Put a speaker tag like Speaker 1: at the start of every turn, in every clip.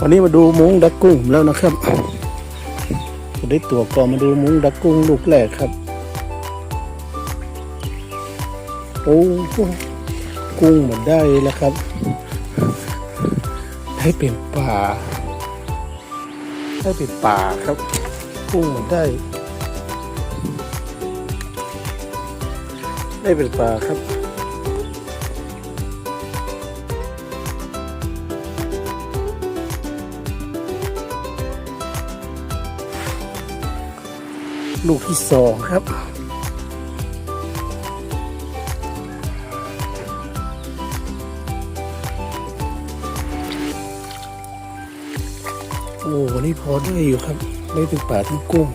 Speaker 1: วันนี้มาดูมุ้งดักกุ้งแล้วนะครับได้ตัวก่อนมาดูมุ้งดักกุ้งลูกแรกครับโอ้กุ้งหมดได้แล้วครับ ให้เป็นป่าให้เป็นป่าครับ กุ้งหมดได้ ได้เป็นป่าครับ ลูกที่สองครับ โอ้วันนี้พอได้อยู่ครับ ได้ถึงป่าทั้งกุ้ง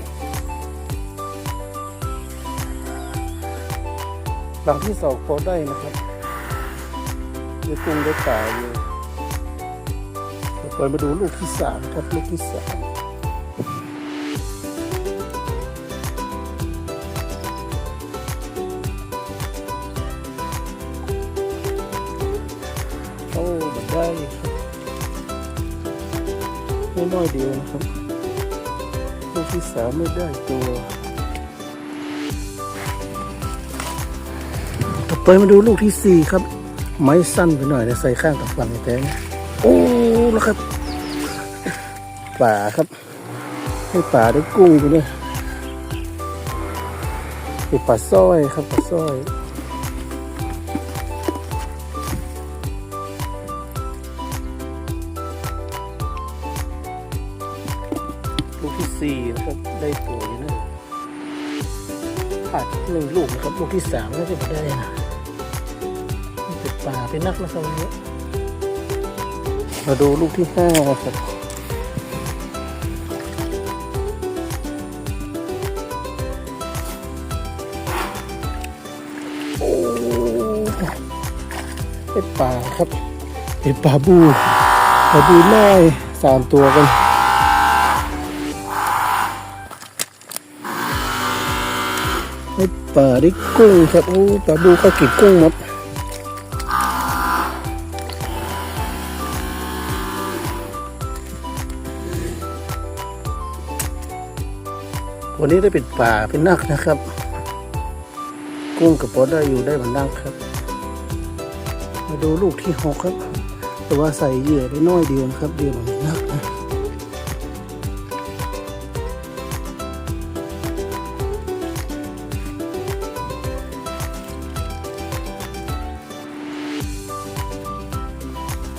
Speaker 1: หลังที่สองพอได้นะครับได้กุ้งได้ป่าอยู่ไปมาดูลูกที่สามครับ ลูกที่สาม น้อยเดียวนะครับลูกที่สามไม่ได้ตัวต่อไปมาดูลูกที่สี่ครับ ไม้สั้นไปหน่อยนะใส่ข้างกับฝั่งไอ้แตงโอ้แล้วครับ ป่าครับ ให้ป่าได้กุ้งไปเนี่ยป็นป่าสร้อยครับป่าสร้อยี่นะครับได้ตัวอยู่นะขาดหนึ่งลูกนะครับลูกที่สามก็จะไม่ได้นะนี่เป็นป่าเป็นนักนะครับวันนี้มาดูลูกที่ห้าครับโอ้เป็นป่าครับเป็นป่าบูป่าบูน้อยสามตัวกัน ให้ป่าได้กุ้งครับโอ้ปลาบูเขากินกุ้งหมดวันนี้ได้เป็นป่าเป็นนักนะครับ กุ้งกับปอได้อยู่ได้เหมือนนักครับ มาดูลูกที่หกครับ แต่ว่าใส่เหยื่อได้น้อยเดียวนะครับเดียวเหมือนนักนะ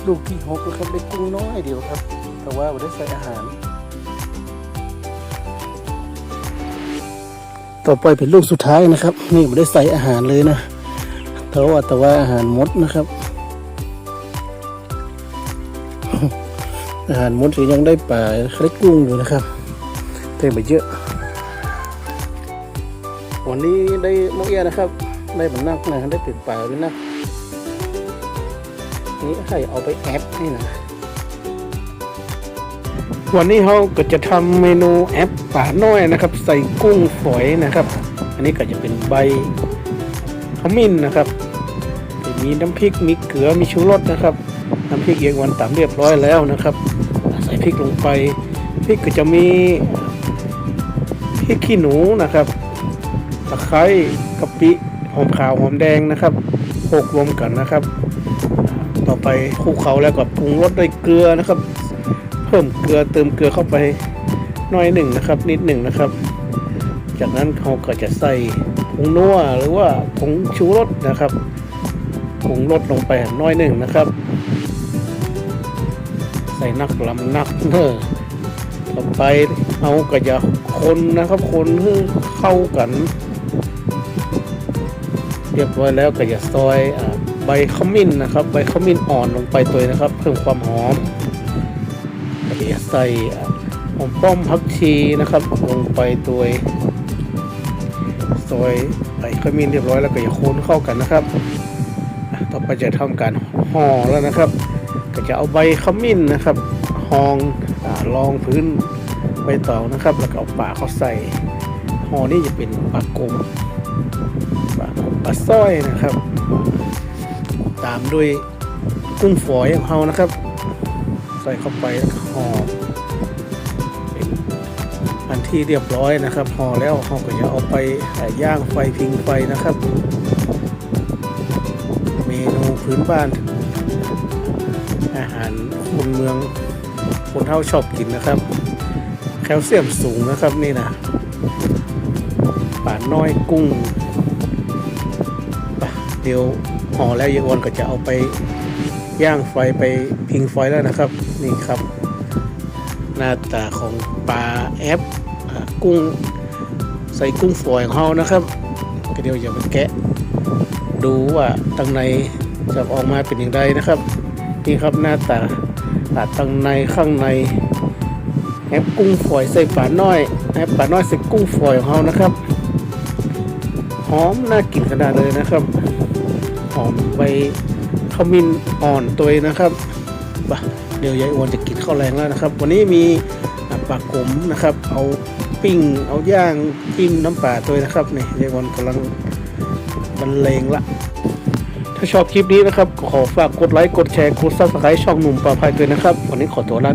Speaker 1: ลูกที่หกแล้วครับได้กุ้งน้อยเดียวครับ แต่ว่าไม่ได้ใส่อาหาร ต่อไปเป็นลูกสุดท้ายนะครับ นี่ไม่ได้ใส่อาหารเลยนะแต่ว่าแต่ว่าอาหารมดนะครับ อาหารมดยังได้ปลาได้กุ้งอยู่นะครับเต็มไปเยอะ วันนี้ได้มกเอี้ยนะครับ ได้บันนักนะได้เป็นปลาด้วยนะ นี่ใครเอาไปแอปนี่นะ วันนี้เขาก็จะทำเมนูแอปป่าน้อยนะครับ ใส่กุ้งฝอยนะครับ อันนี้ก็จะเป็นใบขมิ้นนะครับมีน้ำพริกมีเกลือมีชูรสนะครับ น้ำพริกเอียงวันตามเรียบร้อยแล้วนะครับ ใส่พริกลงไปพริกก็จะมีพริกขี้หนูนะครับตะไคร้กะปิหอมขาวหอมแดงนะครับโขลกรวมกันนะครับ ต่อไปคลุกเคล้าแล้วก็ปรุงรสด้วยเกลือนะครับ เพิ่มเกลือเติมเกลือเข้าไปน้อยหนึ่งนะครับ นิดหนึ่งนะครับ จากนั้นเขาก็จะใส่ผงนัวหรือว่าผงชูรสนะครับผงรสลงไปน้อยหนึ่งนะครับ ใส่นักลำนักเนอต่อไปเอาก็จะคนนะครับ คนให้เข้ากัน เรียบร้อยแล้วก็จะซอยอ ใบขมิ้นนะครับ ใบขมิ้นอ่อนลงไปตัวนะครับ เพิ่มความหอมก็จะใส่อ่หอมป้อมพักชีนะครับลงไปตัวซอยใบขมิ้นเรียบร้อยแล้วก็จะคนเข้ากันนะครับ ต่อไปจะทำการห่อแล้วนะครับ ก็จะเอาใบขมิ้นนะครับหองอ่ารองพื้นใบตองนะครับ แล้วก็เอาปากเขาใส่ห่อนี่จะเป็นปากกลมปลาปลาสร้อยนะครับ ตามด้วยกุ้งฝอยของเรานะครับ ใส่เข้าไปห่อเป็นอันที่เรียบร้อยนะครับห่อแล้วห่อก็จะเอาไปย่างไฟพิงไฟนะครับ เมนูพื้นบ้าน อาหารคนเมืองคนเท่าชอบกินนะครับ แคลเซียมสูงนะครับนี่นะป่าน้อยกุ้ง เดี๋ยวห่อแล้วยายอวนก็จะเอาไปย่างไฟไปพิงไฟแล้วนะครับ นี่ครับ หน้าตาของปลาแอปกุ้งใส่กุ้งฝอยของเขานะครับก็เดี๋ยวจะไปแกะ ดูว่าตังในจะออกมาเป็นอย่างไรนะครับ นี่ครับหน้าตาตาตังในข้างในแอปกุ้งฝอยใส่ปลาน้อยแอปปลาน้อยใส่กุ้งฝอยของเขานะครับหอมน่ากินขนาดเลยนะครับ อมใบขมิ้นอ่อนตัวนะครับบะเดี๋ยวยายอ้วนจะกินข้าวแรงแล้วนะครับ วันนี้มีปลากลมนะครับ เอาปิ้ง เอาย่างปิ้งน้ำปลาตัวนะครับนี่ยายอ้วนกำลังบรรเลงละถ้าชอบคลิปนี้นะครับ ขอฝากกดไลค์ กดแชร์ กดซับสไครต์ช่องหนุ่มปลาภัยด้วยนะครับ วันนี้ขอตัวลา